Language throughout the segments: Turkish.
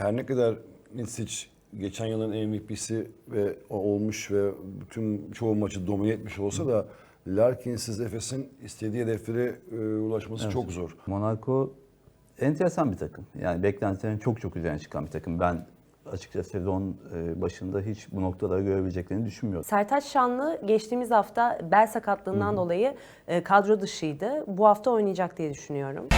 Her ne kadar Nisic geçen yılın MVP'si ve olmuş ve bütün çoğu maçı domine etmiş olsa da Larkin'siz Efes'in istediği hedeflere e, ulaşması çok zor. Monaco enteresan bir takım. Yani beklentilerin çok çok üzerine çıkan bir takım. Ben açıkçası sezon e, başında hiç bu noktaları görebileceklerini düşünmüyorum. Sertaç Şanlı geçtiğimiz hafta bel sakatlığından dolayı e, kadro dışıydı. Bu hafta oynayacak diye düşünüyorum.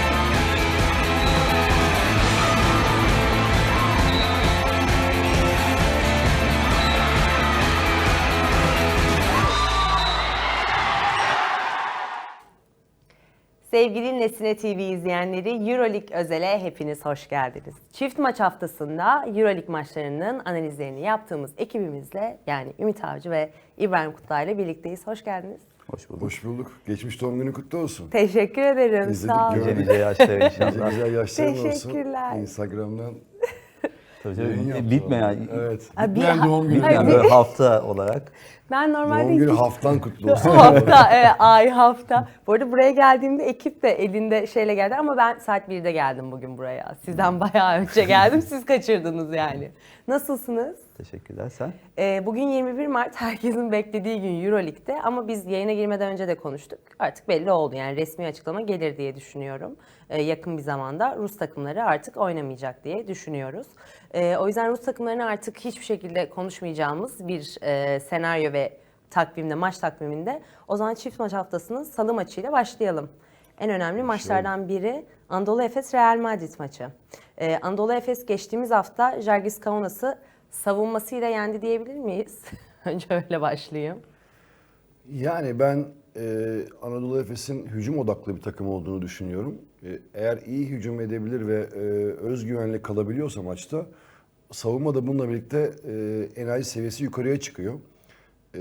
Sevgili Nesine TV izleyenleri Euroleague Özel'e hepiniz hoş geldiniz. Çift maç haftasında Euroleague maçlarının analizlerini yaptığımız ekibimizle yani Ümit Avcı ve İbrahim Kutlay'la birlikteyiz. Hoş geldiniz. Hoş bulduk. Hoş bulduk. Geçmiş doğum günü kutlu olsun. Teşekkür ederim. İzledik, Sağ olun. Nice nice yaşlar Nice inşallah. güzel yaşların olsun. Teşekkürler. Instagram'dan Tabii tabii. Bitmeyen, Evet. Abi, Bitmeyen doğum günü. Bitmeyen bir- böyle hafta olarak. Ben normalde Doğum günü haftan kutlu olsun. hafta, evet, ay hafta. Bu arada buraya geldiğimde ekip de elinde şeyle geldi ama ben saat 1'de geldim bugün buraya. Sizden bayağı önce geldim, siz kaçırdınız yani. Nasılsınız? Teşekkürler sen. Ee, bugün 21 Mart herkesin beklediği gün Euroleague'de ama biz yayına girmeden önce de konuştuk. Artık belli oldu yani resmi açıklama gelir diye düşünüyorum. Ee, yakın bir zamanda Rus takımları artık oynamayacak diye düşünüyoruz. Ee, o yüzden Rus takımlarını artık hiçbir şekilde konuşmayacağımız bir e, senaryo ve takvimde, maç takviminde o zaman çift maç haftasının salı maçıyla başlayalım. En önemli maçlardan biri Anadolu Efes Real Madrid maçı. Ee, Anadolu Efes geçtiğimiz hafta Jargis Kaunas'ı savunmasıyla yendi diyebilir miyiz? Önce öyle başlayayım. Yani ben e, Anadolu Efes'in hücum odaklı bir takım olduğunu düşünüyorum. E, eğer iyi hücum edebilir ve e, özgüvenli kalabiliyorsa maçta savunma da bununla birlikte e, enerji seviyesi yukarıya çıkıyor. E,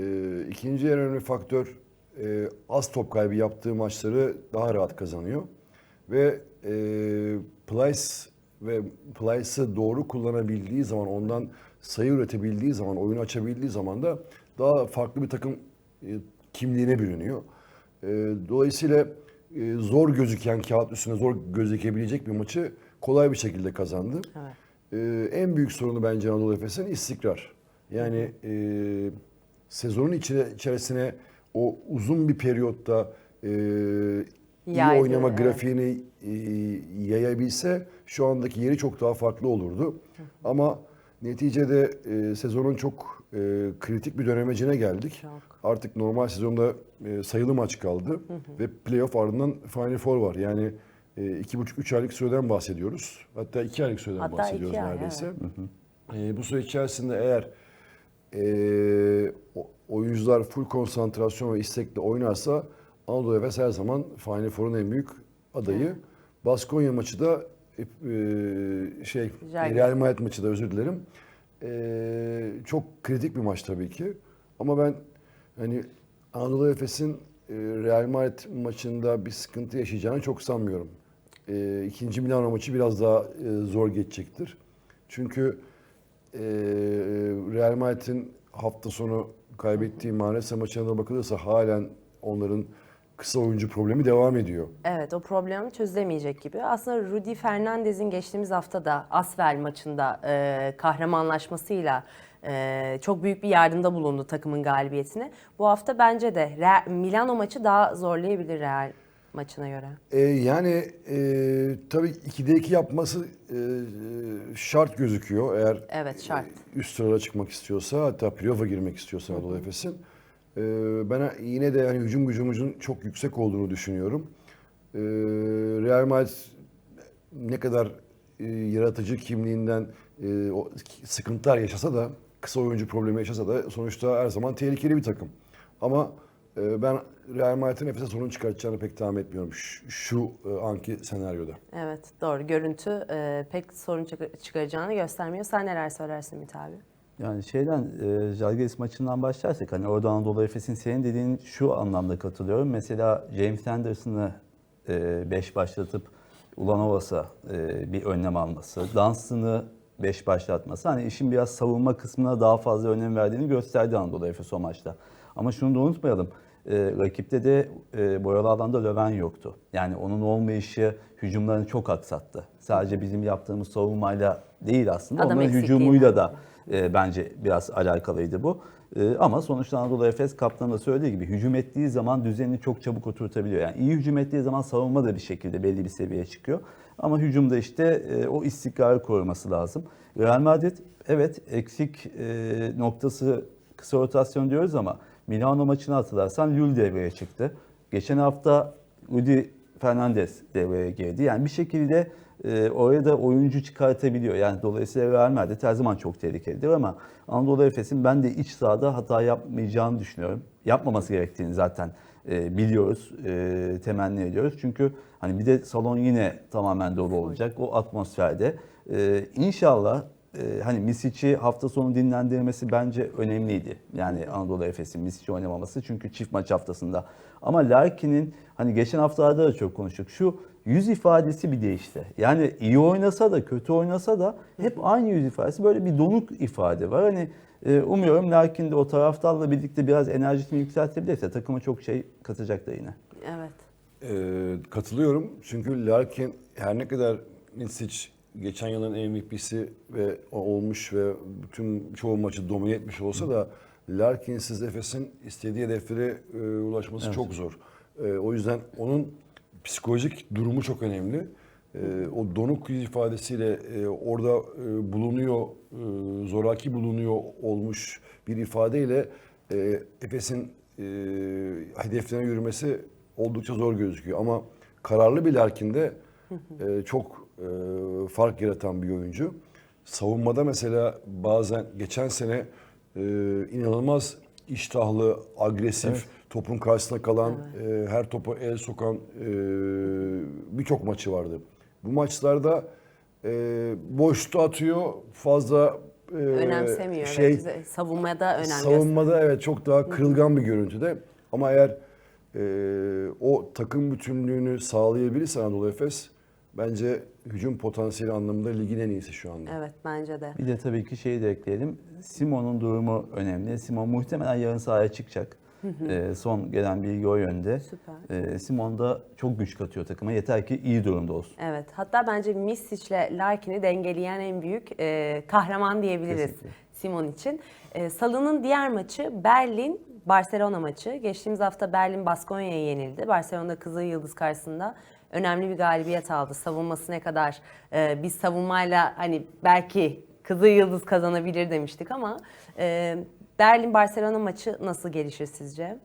ikinci en önemli faktör e, az top kaybı yaptığı maçları daha rahat kazanıyor. Ve e, Plyce ve Plyce'ı doğru kullanabildiği zaman, ondan sayı üretebildiği zaman, oyunu açabildiği zaman da daha farklı bir takım e, kimliğine bürünüyor. E, dolayısıyla e, zor gözüken kağıt üstüne zor gözükebilecek bir maçı kolay bir şekilde kazandı. Evet. E, en büyük sorunu bence Anadolu Efes'in istikrar. Yani e, sezonun içine, içerisine o uzun bir periyotta e, iyi Yaydı, oynama evet. grafiğini e, yayabilse şu andaki yeri çok daha farklı olurdu. Ama neticede e, sezonun çok e, kritik bir dönemecine geldik. Çok. Artık normal sezonda e, sayılı maç kaldı ve playoff ardından Final Four var. Yani e, iki buçuk üç aylık süreden bahsediyoruz. Hatta iki aylık süreden Hatta bahsediyoruz iki ay, neredeyse. E, bu süre içerisinde eğer e, o- oyuncular full konsantrasyon ve istekle oynarsa Anadolu Efes her zaman Final Four'un en büyük adayı. Baskonya maçı da e, şey Güzel. Real Madrid maçı da özür dilerim. E, çok kritik bir maç tabii ki. Ama ben hani Anadolu Efes'in e, Real Madrid maçında bir sıkıntı yaşayacağını çok sanmıyorum. E, ikinci Milano maçı biraz daha e, zor geçecektir. Çünkü e, Real Madrid'in hafta sonu kaybettiği Manresa maçına bakılırsa halen onların kısa oyuncu problemi devam ediyor. Evet o problemi çözülemeyecek gibi. Aslında Rudy Fernandez'in geçtiğimiz hafta da Asvel maçında e, kahramanlaşmasıyla e, çok büyük bir yardımda bulundu takımın galibiyetine. Bu hafta bence de Re- Milano maçı daha zorlayabilir Real maçına göre. E, yani e, tabii 2'de 2 yapması e, şart gözüküyor. Eğer Evet, şart. e, üst sırada çıkmak istiyorsa hatta playoff'a girmek istiyorsa Anadolu Efes'in. E, ben yine de yani hücum gücümüzün çok yüksek olduğunu düşünüyorum. E, Real Madrid ne kadar e, yaratıcı kimliğinden e, o sıkıntılar yaşasa da kısa oyuncu problemi yaşasa da sonuçta her zaman tehlikeli bir takım. Ama ben Real Madrid'in Efes'e sorun çıkartacağını pek tahmin etmiyorum şu, şu e, anki senaryoda. Evet doğru görüntü e, pek sorun çıkar- çıkaracağını göstermiyor. Sen neler söylersin Ümit abi? Yani şeyden, e, maçından başlarsak hani orada Anadolu Efes'in senin dediğin şu anlamda katılıyorum. Mesela James Anderson'ı 5 başlatıp Ulanovas'a e, bir önlem alması, Dunstan'ı 5 başlatması hani işin biraz savunma kısmına daha fazla önem verdiğini gösterdi Anadolu Efes o maçta. Ama şunu da unutmayalım. e, rakipte de e, boyalı alanda Löwen yoktu. Yani onun olmayışı hücumlarını çok aksattı. Sadece bizim yaptığımız savunmayla değil aslında Adam onların hücumuyla da e, bence biraz alakalıydı bu. E, ama sonuçta Anadolu Efes kaptanın da söylediği gibi hücum ettiği zaman düzenini çok çabuk oturtabiliyor. Yani iyi hücum ettiği zaman savunma da bir şekilde belli bir seviyeye çıkıyor. Ama hücumda işte e, o istikrarı koruması lazım. Real Madrid evet eksik e, noktası kısa rotasyon diyoruz ama Milano maçını hatırlarsan Lul devreye çıktı. Geçen hafta Rudi Fernandez devreye girdi. Yani bir şekilde e, oraya da oyuncu çıkartabiliyor. Yani dolayısıyla Real Madrid her zaman çok tehlikelidir ama Anadolu Efes'in ben de iç sahada hata yapmayacağını düşünüyorum. Yapmaması gerektiğini zaten e, biliyoruz, e, temenni ediyoruz. Çünkü hani bir de salon yine tamamen dolu olacak o atmosferde. E, inşallah e, hani Misic'i hafta sonu dinlendirmesi bence önemliydi. Yani Anadolu Efes'in Misic'i oynamaması çünkü çift maç haftasında. Ama Larkin'in hani geçen haftalarda da çok konuştuk. Şu yüz ifadesi bir değişti. Yani iyi oynasa da kötü oynasa da hep aynı yüz ifadesi böyle bir donuk ifade var. Hani e, umuyorum Larkin de o taraftarla birlikte biraz enerjisini yükseltebilirse takıma çok şey katacaktır yine. Evet. Ee, katılıyorum. Çünkü Larkin her ne kadar Nisic geçen yılın MVP'si ve olmuş ve bütün çoğu maçı domine etmiş olsa da Larkin'siz Efes'in istediği hedeflere e, ulaşması çok zor. E, o yüzden onun psikolojik durumu çok önemli. E, o donuk ifadesiyle e, orada e, bulunuyor, e, zoraki bulunuyor olmuş bir ifadeyle e, Efes'in e, hedeflerine yürümesi oldukça zor gözüküyor. Ama kararlı bir Larkin'de e, çok fark yaratan bir oyuncu. Savunmada mesela bazen geçen sene e, inanılmaz iştahlı, agresif, topun karşısında kalan, e, her topa el sokan e, birçok maçı vardı. Bu maçlarda e, boşta atıyor, fazla e, Önemsemiyor. şey evet. Savunmada önem gösteriyor. savunmada evet çok daha kırılgan bir görüntüde. Ama eğer e, o takım bütünlüğünü sağlayabilirse Anadolu Efes bence hücum potansiyeli anlamında ligin en iyisi şu anda. Evet bence de. Bir de tabii ki şeyi de ekleyelim. Simon'un durumu önemli. Simon muhtemelen yarın sahaya çıkacak. Ee, son gelen bilgi o yönde. Süper. Ee, Simon da çok güç katıyor takıma. Yeter ki iyi durumda olsun. Evet. Hatta bence Misic'le Larkin'i dengeleyen en büyük e, kahraman diyebiliriz Kesinlikle. Simon için. E, Salı'nın diğer maçı Berlin Barcelona maçı. Geçtiğimiz hafta Berlin Baskonya'ya yenildi. Barcelona Kızıl Yıldız karşısında önemli bir galibiyet aldı. Savunması ne kadar e, biz savunmayla hani belki Kızıl Yıldız kazanabilir demiştik ama e, Berlin Barcelona maçı nasıl gelişir sizce?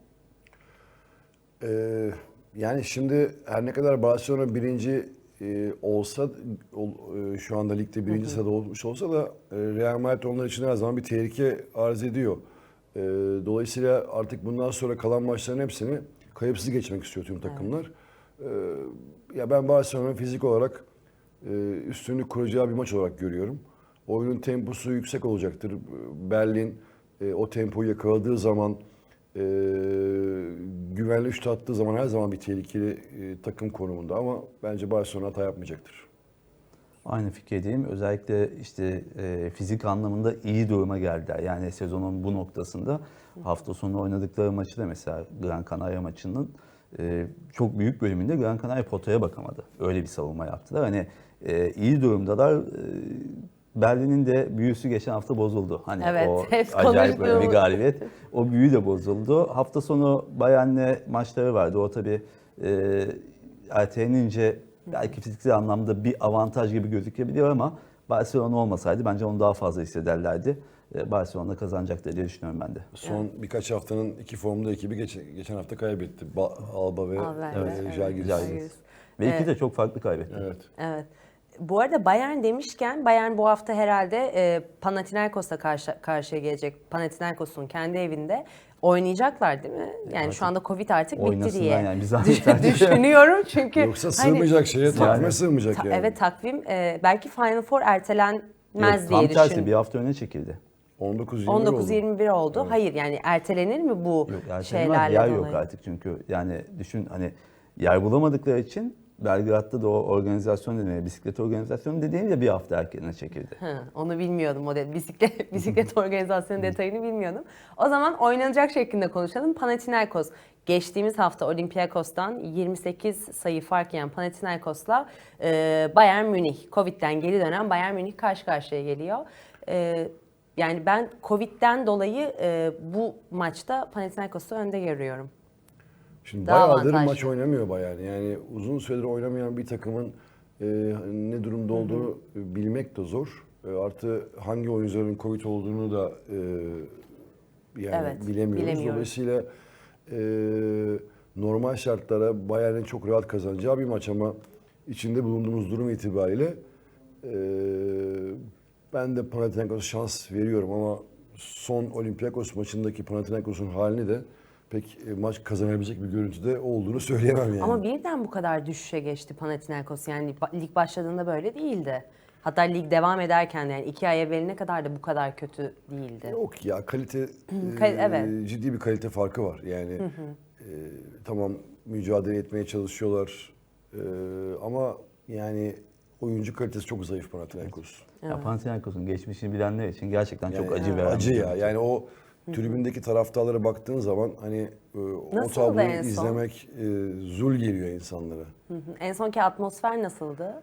Ee, yani şimdi her ne kadar Barcelona birinci e, olsa ol- e, şu anda ligde birinci sırada olmuş olsa da e, Real Madrid onlar için her zaman bir tehlike arz ediyor. E, dolayısıyla artık bundan sonra kalan maçların hepsini kayıpsız geçmek istiyor tüm takımlar. E, ya ben Barcelona'nın fizik olarak e, üstünlük kuracağı bir maç olarak görüyorum. Oyunun temposu yüksek olacaktır. Berlin e, o tempoyu yakaladığı zaman e, güvenli üçte attığı zaman her zaman bir tehlikeli takım konumunda ama bence Barcelona hata yapmayacaktır. Aynı fikirdeyim. Özellikle işte e, fizik anlamında iyi duruma geldiler. Yani sezonun bu noktasında hafta sonu oynadıkları maçı da mesela Gran Canaria maçının e, çok büyük bölümünde Gran Canaria potaya bakamadı. Öyle bir savunma yaptılar. Hani e, iyi durumdalar. E, Berlin'in de büyüsü geçen hafta bozuldu. Hani Evet, o acayip böyle bir galibiyet. O büyü de bozuldu. Hafta sonu Bayern'le maçları vardı. O tabii e, ertelenince belki fiziksel anlamda bir avantaj gibi gözükebiliyor ama Barcelona olmasaydı bence onu daha fazla hissederlerdi. E, Barcelona kazanacaktır diye düşünüyorum ben de. Son birkaç haftanın iki formda ekibi geçen, geçen hafta kaybetti. Ba- Alba ve Alba, evet, evet. Ve iki de çok farklı kaybetti. Evet. Evet. Bu arada Bayern demişken Bayern bu hafta herhalde e, Panathinaikos'la karşı, karşıya gelecek. Panathinaikos'un kendi evinde oynayacaklar değil mi? Yani şu anda Covid artık bitti diye. yani, artık. Düşünüyorum çünkü. Yoksa hani- sığmayacak şeye takvime Yani- sığmayacak Ta- yani. Evet takvim e, belki Final Four ertelenmez Yok, diye tam tersi düşün. bir hafta öne çekildi. 19-21 oldu. 19-21 oldu. Hayır yani ertelenir mi bu Yok şeylerle yer dolayı? yok artık çünkü yani düşün hani yer bulamadıkları için Belgrad'da da o organizasyon nedeniyle, bisiklet organizasyonu nedeniyle bir hafta erkene çekildi. Hı, onu bilmiyordum model bisiklet bisiklet organizasyonu detayını bilmiyordum. O zaman oynanacak şeklinde konuşalım. Panathinaikos geçtiğimiz hafta Olympiakos'tan 28 sayı fark yiyen Panathinaikos'la e, Bayern Münih Covid'den geri dönen Bayern Münih karşı karşıya geliyor. E, yani ben Covid'den dolayı e, bu maçta Panathinaikos'u önde görüyorum. Şimdi Daha bayağıdır avantajlı. maç oynamıyor Bayern. Yani uzun süredir oynamayan bir takımın e, ne durumda olduğunu bilmek de zor. E, artı hangi oyuncuların Covid olduğunu da e, yani Evet, bilemiyoruz. bilemiyoruz. Dolayısıyla e, normal şartlara Bayern'in çok rahat kazanacağı bir maç ama içinde bulunduğumuz durum itibariyle e, ben de Panathinaikos'a şans veriyorum ama son Olympiakos maçındaki Panathinaikos'un halini de pek e, maç kazanabilecek bir görüntüde olduğunu söyleyemem yani. Ama birden bu kadar düşüşe geçti Panathinaikos. Yani lig başladığında böyle değildi. Hatta lig devam ederken de yani iki ay evveline kadar da bu kadar kötü değildi. Yok ya kalite Kal- e, evet. ciddi bir kalite farkı var. Yani e, tamam mücadele etmeye çalışıyorlar e, ama yani oyuncu kalitesi çok zayıf Panathinaikos. Ya Panathinaikos'un geçmişini bilenler için gerçekten çok Yani acı veren Acı bir ya. görüntü. Yani o tribündeki taraftarlara baktığın zaman hani e, o Nasıldı tabloyu en son? izlemek e, zul geliyor insanlara. Hı hı. En sonki atmosfer nasıldı?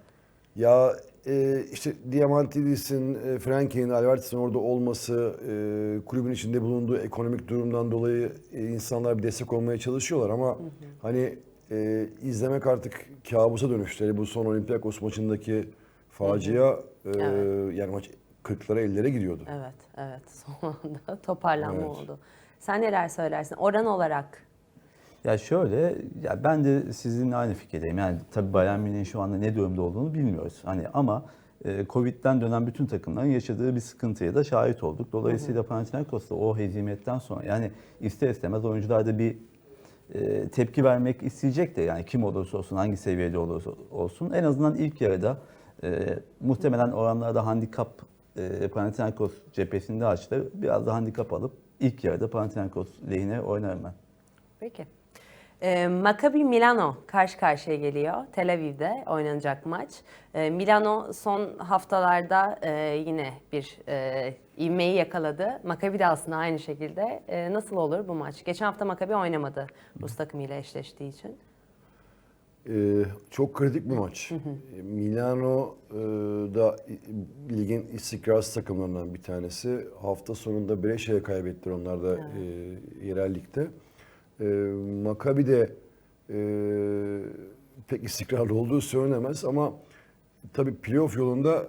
Ya e, işte Diamantidis'in, e, Frankie'nin, Alvarez'in orada olması, e, kulübün içinde bulunduğu ekonomik durumdan dolayı e, insanlar bir destek olmaya çalışıyorlar ama hani e, izlemek artık kabusa dönüştü. Yani bu son Olympiakos maçındaki facia Evet. yani maç 40'lara 50'lere gidiyordu. Evet, evet. Son anda toparlanma Evet. oldu. Sen neler söylersin? Oran olarak Ya şöyle, ya ben de sizinle aynı fikirdeyim. Yani tabii Bayern Münih'in şu anda ne durumda olduğunu bilmiyoruz. Hani ama e, Covid'den dönen bütün takımların yaşadığı bir sıkıntıya da şahit olduk. Dolayısıyla Panathinaikos da o hezimetten sonra yani ister istemez oyuncular da bir e, tepki vermek isteyecek de yani kim olursa olsun, hangi seviyede olursa olsun en azından ilk yarıda e, muhtemelen oranlarda handikap e, Panathinaikos cephesinde açtı. Biraz da handikap alıp ilk yarıda Panathinaikos lehine oynarım ben. Peki. Ee, Maccabi Milano karşı karşıya geliyor. Tel Aviv'de oynanacak maç. Ee, Milano son haftalarda e, yine bir e, ivmeyi yakaladı. Maccabi de aslında aynı şekilde. E, nasıl olur bu maç? Geçen hafta Maccabi oynamadı Rus takımıyla eşleştiği için. Ee, çok kritik bir maç. Milano e, da ligin istikrarsız takımlarından bir tanesi. Hafta sonunda Brescia'ya kaybettiler onlar da e, yerel ligde. E, Maccabi de e, pek istikrarlı olduğu söylenemez ama tabii playoff yolunda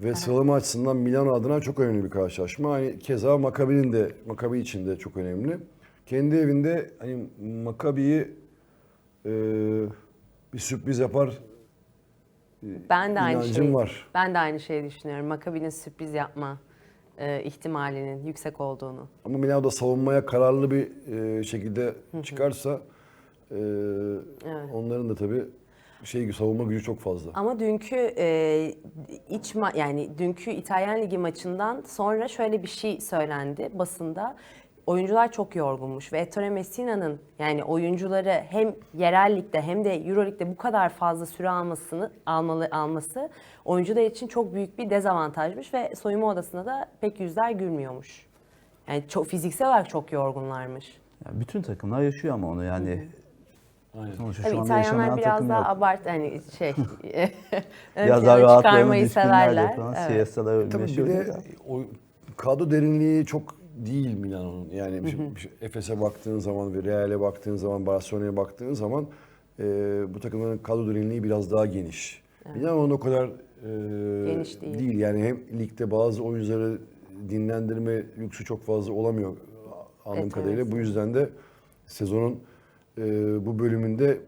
ve sıralama açısından Milano adına çok önemli bir karşılaşma. Hani keza Maccabi'nin de Maccabi için de çok önemli. Kendi evinde hani Maccabi'yi e, bir sürpriz yapar Ben de aynı inancım şeyi, var. Ben de aynı şeyi düşünüyorum. Maccabi'nin sürpriz yapma e, ihtimalinin yüksek olduğunu. Ama Milano da savunmaya kararlı bir e, şekilde çıkarsa e, onların da tabii şey savunma gücü çok fazla. Ama dünkü e, iç ma- yani dünkü İtalyan Ligi maçından sonra şöyle bir şey söylendi basında. Oyuncular çok yorgunmuş ve Ettore Messina'nın yani oyuncuları hem yerel ligde hem de Euro Lig'de bu kadar fazla süre almasını almalı alması oyuncular için çok büyük bir dezavantajmış ve soyunma odasında da pek yüzler gülmüyormuş. Yani çok fiziksel olarak çok yorgunlarmış. Ya bütün takımlar yaşıyor ama onu yani. Sonuçta Tabii şu anda İtalyanlar biraz daha yok. abart hani şey ön Biraz daha düşkünler severler. yapılan Evet. siestalar Tabii bir de. o kadro derinliği çok değil Milano'nun. Yani bir- bir- Efes'e baktığın zaman ve Real'e baktığın zaman, Barcelona'ya baktığın zaman e, bu takımların kadro derinliği biraz daha geniş. Milano'nun o kadar e, Geniş değil. Yani hem ligde bazı oyuncuları dinlendirme lüksü çok fazla olamıyor anladığım Evet, kadarıyla. evet. Bu yüzden de sezonun e, bu bölümünde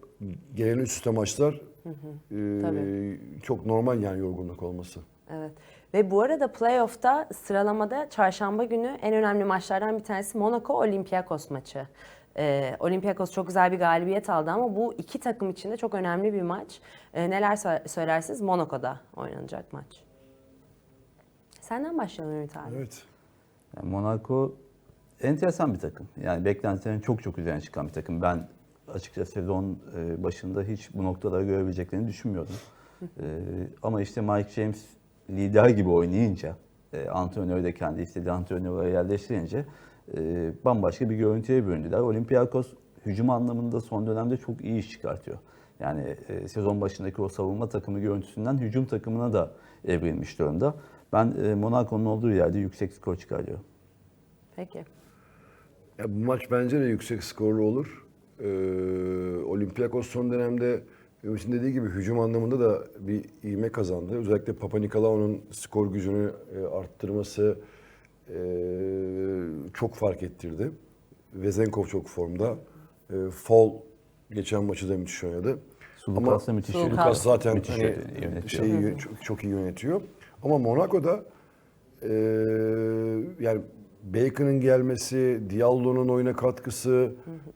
gelen üst üste maçlar e, Tabii. çok normal yani yorgunluk olması. Evet. Ve bu arada playoff'ta sıralamada çarşamba günü en önemli maçlardan bir tanesi Monaco Olympiakos maçı. Ee, Olympiakos çok güzel bir galibiyet aldı ama bu iki takım için de çok önemli bir maç. Ee, neler sö- söylersiniz? Monaco'da oynanacak maç. Senden başlayalım Ümit abi. Evet. Yani Monaco enteresan bir takım. Yani beklentilerin çok çok üzerine çıkan bir takım. Ben açıkçası sezon e, başında hiç bu noktaları görebileceklerini düşünmüyordum. E, ama işte Mike James lider gibi oynayınca, e, antrenörü de kendi istediği antrenöre yerleştirince e, bambaşka bir görüntüye büründüler. Olympiakos hücum anlamında son dönemde çok iyi iş çıkartıyor. Yani e, sezon başındaki o savunma takımı görüntüsünden hücum takımına da evrilmiş durumda. Ben e, Monaco'nun olduğu yerde yüksek skor çıkarıyorum. Peki. Ya bu maç bence de yüksek skorlu olur. Ee, Olympiakos son dönemde Ümit'in dediği gibi hücum anlamında da bir ivme kazandı. Özellikle Papa Nikolaou'nun skor gücünü e, arttırması e, çok fark ettirdi. Vezenkov çok formda. E, Fall geçen maçı da müthiş oynadı. Sulukas da müthiş. Lucas zaten Müthiş hani yönetiyor. şeyi çok, çok iyi yönetiyor. Ama Monaco'da e, yani Bacon'ın gelmesi, Diallo'nun oyuna katkısı,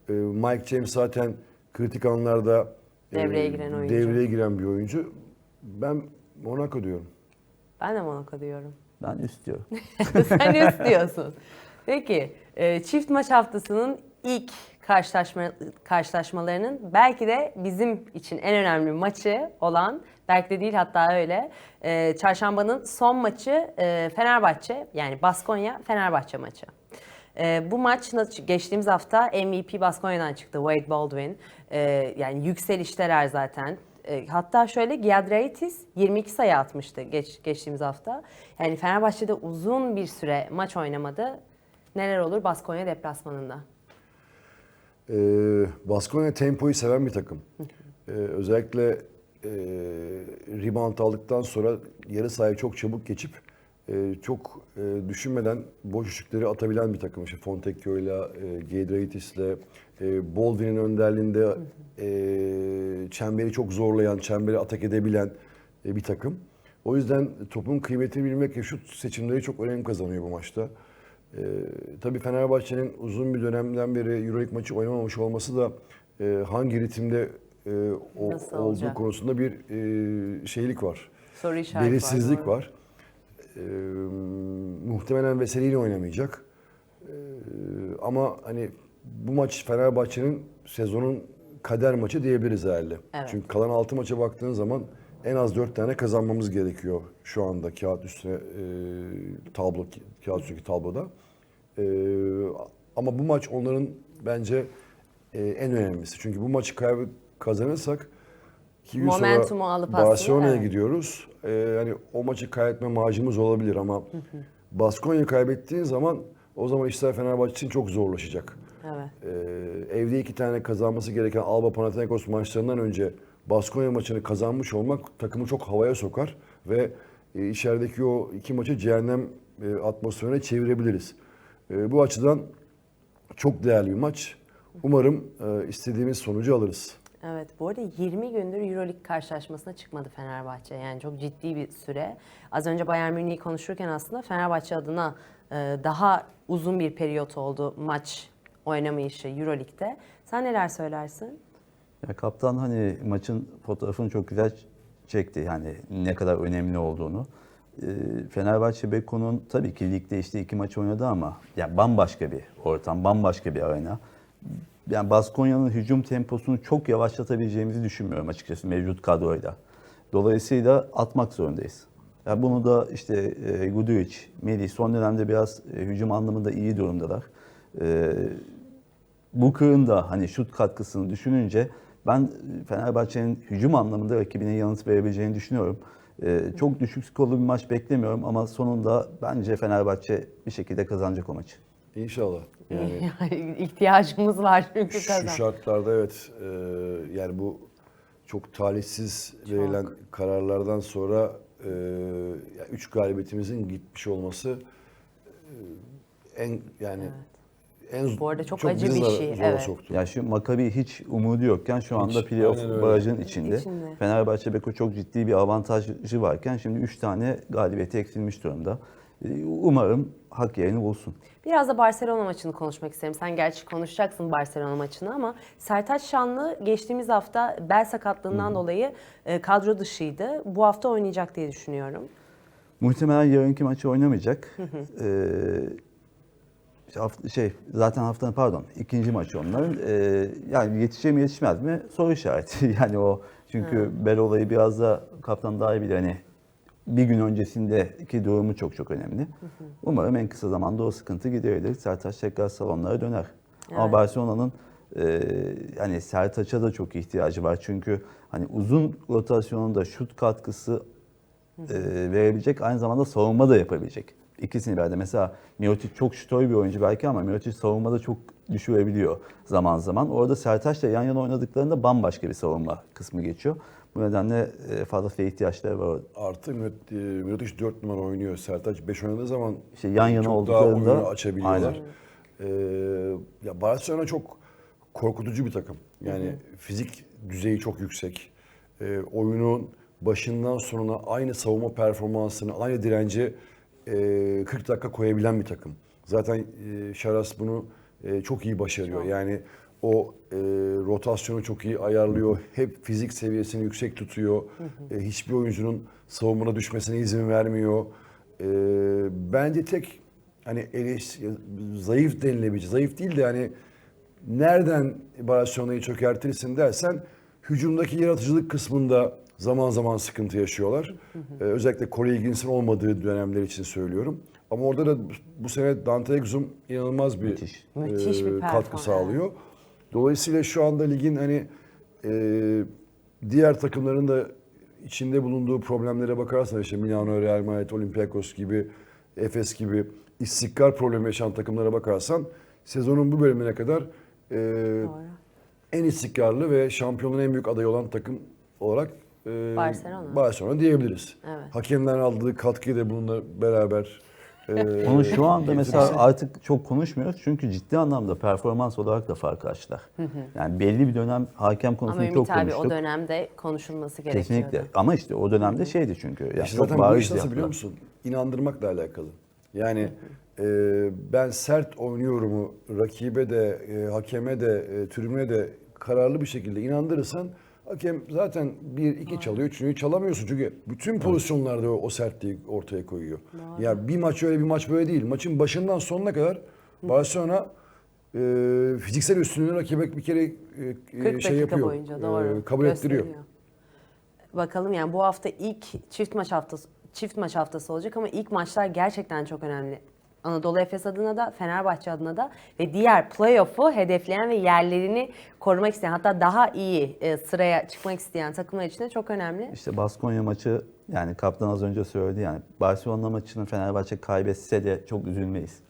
e, Mike James zaten kritik anlarda Devreye giren oyuncu. Devreye giren bir oyuncu. Ben Monaco diyorum. Ben de Monaco diyorum. Ben üst diyorum. Sen üst diyorsun. Peki, e, çift maç haftasının ilk karşılaşma karşılaşmalarının belki de bizim için en önemli maçı olan, belki de değil hatta öyle, e, çarşambanın son maçı e, Fenerbahçe, yani Baskonya Fenerbahçe maçı. E, bu maç geçtiğimiz hafta MVP Baskonya'dan çıktı Wade Baldwin. E, yani yükselişteler zaten. E, hatta şöyle Giadraitis 22 sayı atmıştı geç, geçtiğimiz hafta. Yani Fenerbahçe'de uzun bir süre maç oynamadı. Neler olur Baskonya deplasmanında? Ee, Baskonya tempoyu seven bir takım. Ee, özellikle e, rebound aldıktan sonra yarı sahaya çok çabuk geçip e, çok e, düşünmeden boş üçlükleri atabilen bir takım. İşte Fontecchio'yla, e, Giedraitis'le, e, Baldwin'in önderliğinde e, çemberi çok zorlayan, çemberi atak edebilen e, bir takım. O yüzden topun kıymetini bilmek ve şut seçimleri çok önem kazanıyor bu maçta. Ee, tabii Fenerbahçe'nin uzun bir dönemden beri Euroleague maçı oynamamış olması da e, hangi ritimde e, o, Nasıl olduğu olacak? konusunda bir e, şeylik var. Soru işareti Belirsizlik var. var. Ee, muhtemelen Veseli'yle oynamayacak. Ee, ama hani bu maç Fenerbahçe'nin sezonun kader maçı diyebiliriz herhalde. Evet. Çünkü kalan 6 maça baktığın zaman en az 4 tane kazanmamız gerekiyor şu anda kağıt üstüne e, tablo kağıt üstündeki tabloda. Ee, ama bu maç onların bence e, en önemlisi. Çünkü bu maçı kazanırsak iki gün Momentumu sonra alıp Barcelona'ya evet. gidiyoruz. Ee, yani o maçı kaybetme macimiz olabilir ama Baskonya kaybettiğin zaman o zaman işler Fenerbahçe için çok zorlaşacak. Evet. Ee, evde iki tane kazanması gereken Alba Panathinaikos maçlarından önce Baskonya maçını kazanmış olmak takımı çok havaya sokar ve e, içerideki o iki maçı cehennem e, atmosferine çevirebiliriz. E, bu açıdan çok değerli bir maç. Umarım e, istediğimiz sonucu alırız. Evet, bu arada 20 gündür Euroleague karşılaşmasına çıkmadı Fenerbahçe. Yani çok ciddi bir süre. Az önce Bayern Münih'i konuşurken aslında Fenerbahçe adına e, daha uzun bir periyot oldu maç oynamayışı Euroleague'de. Sen neler söylersin? Ya kaptan hani maçın fotoğrafını çok güzel çekti. Yani ne kadar önemli olduğunu. Ee, Fenerbahçe Beko'nun tabii ki ligde işte iki maç oynadı ama yani bambaşka bir ortam, bambaşka bir arena. Yani Baskonya'nın hücum temposunu çok yavaşlatabileceğimizi düşünmüyorum açıkçası mevcut kadroyla. Dolayısıyla atmak zorundayız. Ya bunu da işte e, Guduic, Melih son dönemde biraz e, hücum anlamında iyi durumdalar. E, Booker'ın da hani şut katkısını düşününce ben Fenerbahçe'nin hücum anlamında rakibine yanıt verebileceğini düşünüyorum. Ee, çok düşük skorlu bir maç beklemiyorum ama sonunda bence Fenerbahçe bir şekilde kazanacak o maçı. İnşallah. Yani İhtiyacımız var çünkü Şu kazan. şartlarda evet e, yani bu çok talihsiz verilen kararlardan sonra e, ya üç galibiyetimizin gitmiş olması e, en yani en Bu arada çok acı bizi bir şey, zora evet. soktu. Ya şu Maccabi hiç umudu yokken şu anda playoff barajın içinde. İçinde. Fenerbahçe Beko çok ciddi bir avantajı varken şimdi 3 tane galibiyeti eksilmiş durumda. Ee, Umarım hak yerini bulsun. Biraz da Barcelona maçını konuşmak isterim. Sen gerçi konuşacaksın Barcelona maçını ama Sertaç Şanlı geçtiğimiz hafta bel sakatlığından dolayı e, kadro dışıydı. Bu hafta oynayacak diye düşünüyorum. Muhtemelen yarınki maçı oynamayacak. Ee, hafta, şey zaten haftanın pardon ikinci maçı onların. Ee, yani yetişir mi yetişmez mi soru işareti. yani o çünkü Bel olayı biraz da kaptan daha iyi bilir. Hani bir gün öncesindeki durumu çok çok önemli. Umarım en kısa zamanda o sıkıntı giderilir. Sertaç tekrar salonlara döner. Ama Evet. Barcelona'nın e, hani Sertaç'a da çok ihtiyacı var. Çünkü hani uzun rotasyonunda şut katkısı e, verebilecek aynı zamanda savunma da yapabilecek. İkisini birden. Mesela Mirotic çok şutör bir oyuncu belki ama Mirotic savunmada çok düşürebiliyor zaman zaman. Orada Sertaç'la yan yana oynadıklarında bambaşka bir savunma kısmı geçiyor. Bu nedenle e, fazlasıyla ihtiyaçları var. Artı Mirat- e, Mirotic 4 numara oynuyor. Sertaç 5 oynadığı zaman İşte yan yana çok daha olduklarında- oyunu açabiliyorlar. Ee, ya Barcelona çok korkutucu bir takım. Yani fizik düzeyi çok yüksek. Ee, oyunun başından sonuna aynı savunma performansını, aynı direnci e, 40 dakika koyabilen bir takım. Zaten e, Şaras bunu e, çok iyi başarıyor. Yani o e, rotasyonu çok iyi ayarlıyor. Hep fizik seviyesini yüksek tutuyor. E, hiçbir oyuncunun savunmana düşmesine izin vermiyor. E, bence tek hani eleş, zayıf denilebilecek, zayıf değil de hani nereden Barcelona'yı çökertirsin dersen hücumdaki yaratıcılık kısmında zaman zaman sıkıntı yaşıyorlar. Ee, özellikle Corey Higgins'in olmadığı dönemler için söylüyorum. Ama orada da bu- sene Dante Exum inanılmaz bir, Müthiş. Müthiş bir katkı sağlıyor. Dolayısıyla şu anda ligin hani e, diğer takımların da içinde bulunduğu problemlere bakarsan işte Milano, Real Madrid, Olympiakos gibi, Efes gibi istikrar problemi yaşayan takımlara bakarsan sezonun bu bölümüne kadar e, en istikrarlı ve şampiyonluğun en büyük adayı olan takım olarak e, Barcelona. Barcelona diyebiliriz. Evet. Hakemden aldığı katkıyı da bununla beraber e, Onu şu anda mesela artık çok konuşmuyoruz çünkü ciddi anlamda performans olarak da fark açtılar. Yani belli bir dönem hakem Ama konusunu Ümit çok abi konuştuk. o dönemde konuşulması gerekiyordu. Kesinlikle. Ama işte o dönemde şeydi çünkü. Yani İşte çok zaten bu bariz iş nasıl yaptılar. biliyor musun? İnandırmakla alakalı. Yani e, ben sert oynuyorumu rakibe de, e, hakeme de, e, tribüne de kararlı bir şekilde inandırırsan hakem zaten bir iki çalıyor, üçüncüyü çalamıyorsun. Çünkü bütün pozisyonlarda o, o sertliği ortaya koyuyor. Ya bir maç öyle bir maç böyle değil. Maçın başından sonuna kadar Barcelona e, fiziksel üstünlüğünü rakibe bir kere e, 40 e, şey yapıyor. boyunca e, doğru. kabul ettiriyor. Bakalım yani bu hafta ilk çift maç haftası çift maç haftası olacak ama ilk maçlar gerçekten çok önemli. Anadolu Efes adına da Fenerbahçe adına da ve diğer playoff'u hedefleyen ve yerlerini korumak isteyen hatta daha iyi e, sıraya çıkmak isteyen takımlar için de çok önemli. İşte Baskonya maçı yani kaptan az önce söyledi yani Barcelona maçını Fenerbahçe kaybetse de çok üzülmeyiz.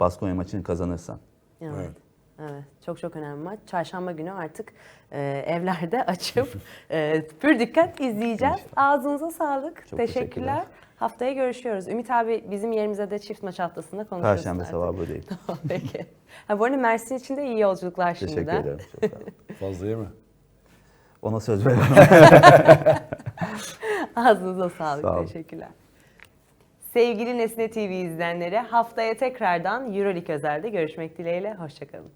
Baskonya maçını kazanırsan. Evet. Evet. Evet. Çok çok önemli maç. Çarşamba günü artık e, evlerde açıp e, pür dikkat izleyeceğiz. Ağzınıza sağlık. Çok teşekkürler. teşekkürler. Haftaya görüşüyoruz. Ümit abi bizim yerimize de çift maç haftasında konuşuruz. Perşembe artık. sabahı buradayım. Tamam, Peki. Ha, bu arada Mersin için de iyi yolculuklar Teşekkür şimdiden. ederim. Çok sağ olun. Fazla yeme. Ona söz veriyorum. Ağzınıza sağlık. Sağ olun. Teşekkürler. Sevgili Nesne TV izleyenleri haftaya tekrardan Euroleague özelde görüşmek dileğiyle. Hoşçakalın.